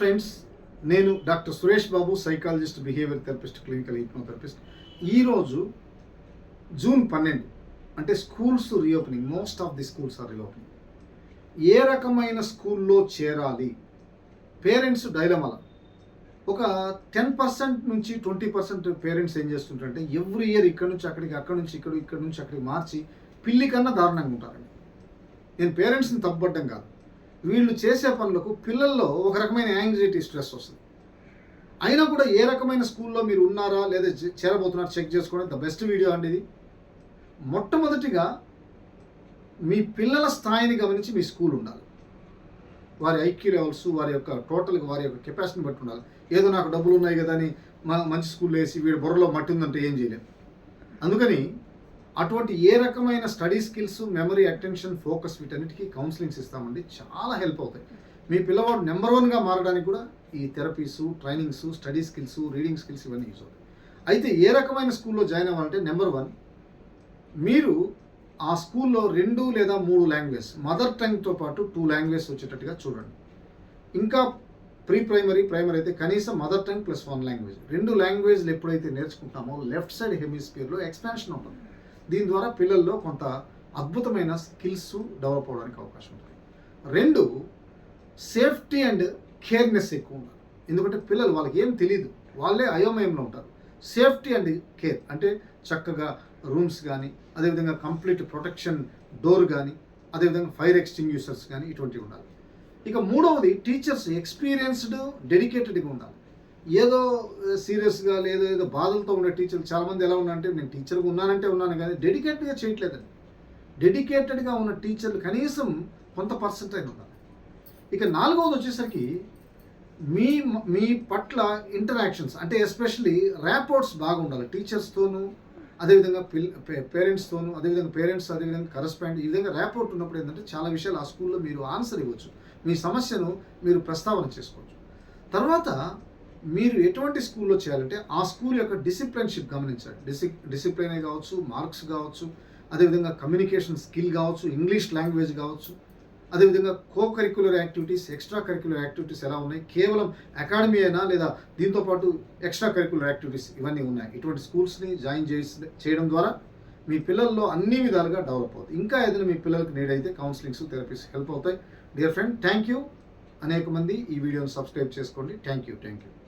Friends నేను doctor Suresh Babu psychologist behaviour therapist clinical hypnotherapist. ఈరోజు June పన్నెండు అంటే schools reopening most of the schools are reopening. ఏ రకమైన స్కూల్లో చేరాలి? పేరెంట్స్ డైలమల. ఒక టెన్ పర్సెంట్ నుంచి ట్వంటీ పర్సెంట్ పేరెంట్స్ ఏం చేస్తుంటారంటే ఎవ్రీ ఇయర్ ఇక్కడ నుంచి అక్కడికి అక్కడ నుంచి ఇక్కడ ఇక్కడ నుంచి అక్కడికి మార్చి పిల్లి కన్నా దారుణంగా ఉంటారండి. నేను పేరెంట్స్ని తప్పుపడ్డం కాదు. వీళ్ళు చేసే పనులకు పిల్లల్లో ఒక రకమైన యాంగ్జైటీ స్ట్రెస్ వస్తుంది. అయినా కూడా ఏ రకమైన స్కూల్లో మీరు ఉన్నారా లేదా చేరబోతున్నారా చెక్ చేసుకోవడం ద బెస్ట్ వీడియో అండి ఇది. మొట్టమొదటిగా మీ పిల్లల స్థాయిని గమనించి మీ స్కూల్ ఉండాలి. వారి ఐక్యూ లెవెల్స్ వారి యొక్క టోటల్గా వారి యొక్క కెపాసిటీని బట్టి ఉండాలి. ఏదో నాకు డబ్బులు ఉన్నాయి కదా అని మంచి స్కూల్లో వేసి వీడి బుర్రలో మట్టి ఉందంటే ఏం చేయలేదు అందుకని అటువంటి ఏ రకమైన study skills memory attention focus వీటన్నిటికీ కౌన్సిలింగ్స్ ఇస్తామండి. చాలా హెల్ప్ అవుతాయి. మీ పిల్లవాడు నెంబర్ వన్గా మారడానికి కూడా ఈ therapies trainings study skills reading skills ఇవన్నీ యూజ్ అవుతాయి. అయితే ఏ రకమైన స్కూల్లో జాయిన్ అవ్వాలంటే నెంబర్ వన్ మీరు ఆ స్కూల్లో రెండు లేదా మూడు లాంగ్వేజ్ మదర్ టంగ్తో పాటు టూ లాంగ్వేజ్ వచ్చేటట్టుగా చూడండి. ఇంకా ప్రీ ప్రైమరీ ప్రైమరీ అయితే కనీసం mother tongue plus one language రెండు లాంగ్వేజ్లు ఎప్పుడైతే నేర్చుకుంటామో లెఫ్ట్ సైడ్ హెమిస్ఫియర్లో ఎక్స్పాన్షన్ ఉంటుంది. దీని ద్వారా పిల్లల్లో కొంత అద్భుతమైన స్కిల్స్ డెవలప్ అవడానికి అవకాశం ఉంటుంది. రెండు సేఫ్టీ అండ్ కేర్నెస్ ఎక్కువ ఉండాలి. ఎందుకంటే పిల్లలు వాళ్ళకి ఏం తెలియదు వాళ్ళే అయోమయంలో ఉంటారు. సేఫ్టీ అండ్ కేర్ అంటే చక్కగా రూమ్స్ కానీ అదేవిధంగా కంప్లీట్ ప్రొటెక్షన్ డోర్ కానీ అదేవిధంగా ఫైర్ ఎక్స్టింగ్యూషర్స్ కానీ ఇటువంటివి ఉండాలి. ఇక మూడవది టీచర్స్ ఎక్స్పీరియన్స్డ్ డెడికేటెడ్గా ఉండాలి. ఏదో సీరియస్గా లేదో ఏదో బాధలతో ఉండే టీచర్లు చాలామంది ఎలా ఉన్నారంటే నేను టీచర్గా ఉన్నానంటే ఉన్నాను కానీ డెడికేటెడ్గా చేయట్లేదండి. డెడికేటెడ్గా ఉన్న టీచర్లు కనీసం కొంత పర్సెంట్ అయిన ఉన్నారు. ఇక నాలుగవది వచ్చేసరికి మీ మీ పట్ల ఇంటరాక్షన్స్ అంటే ఎస్పెషల్లీ ర్యాపోర్ట్స్ బాగా ఉండాలి టీచర్స్తోనూ అదేవిధంగా పిల్ పేరెంట్స్తోనూ అదేవిధంగా పేరెంట్స్ అదేవిధంగా కరస్పాండ్ ఈ విధంగా ర్యాపోర్ట్ ఉన్నప్పుడు ఏంటంటే చాలా విషయాలు ఆ స్కూల్లో మీరు ఆన్సర్ ఇవ్వచ్చు. మీ సమస్యను మీరు ప్రస్తావన చేసుకోవచ్చు. తర్వాత మీరు ఎటువంటి స్కూల్లో చేయాలంటే ఆ స్కూల్ యొక్క డిసిప్లిన్షిప్ గమనించాలి. డిసి డిసిప్లినే కావచ్చు మార్క్స్ కావచ్చు అదేవిధంగా కమ్యూనికేషన్ స్కిల్ కావచ్చు ఇంగ్లీష్ లాంగ్వేజ్ కావచ్చు అదేవిధంగా co curricular activities extra curricular activities ఎలా ఉన్నాయి? కేవలం అకాడమీ అయినా లేదా దీంతో పాటు ఎక్స్ట్రా కరిక్యులర్ యాక్టివిటీస్ ఇవన్నీ ఉన్నాయి. ఇటువంటి స్కూల్స్ని జాయిన్ చేసి చేయడం ద్వారా మీ పిల్లల్లో అన్ని విధాలుగా డెవలప్ అవుతుంది. ఇంకా ఏదైనా మీ పిల్లలకు నీడ్ అయితే కౌన్సిలింగ్స్ థెరపీస్ హెల్ప్ అవుతాయి. డియర్ ఫ్రెండ్ థ్యాంక్ యూ అనేక మంది ఈ వీడియోని సబ్స్క్రైబ్ చేసుకోండి. Thank you thank you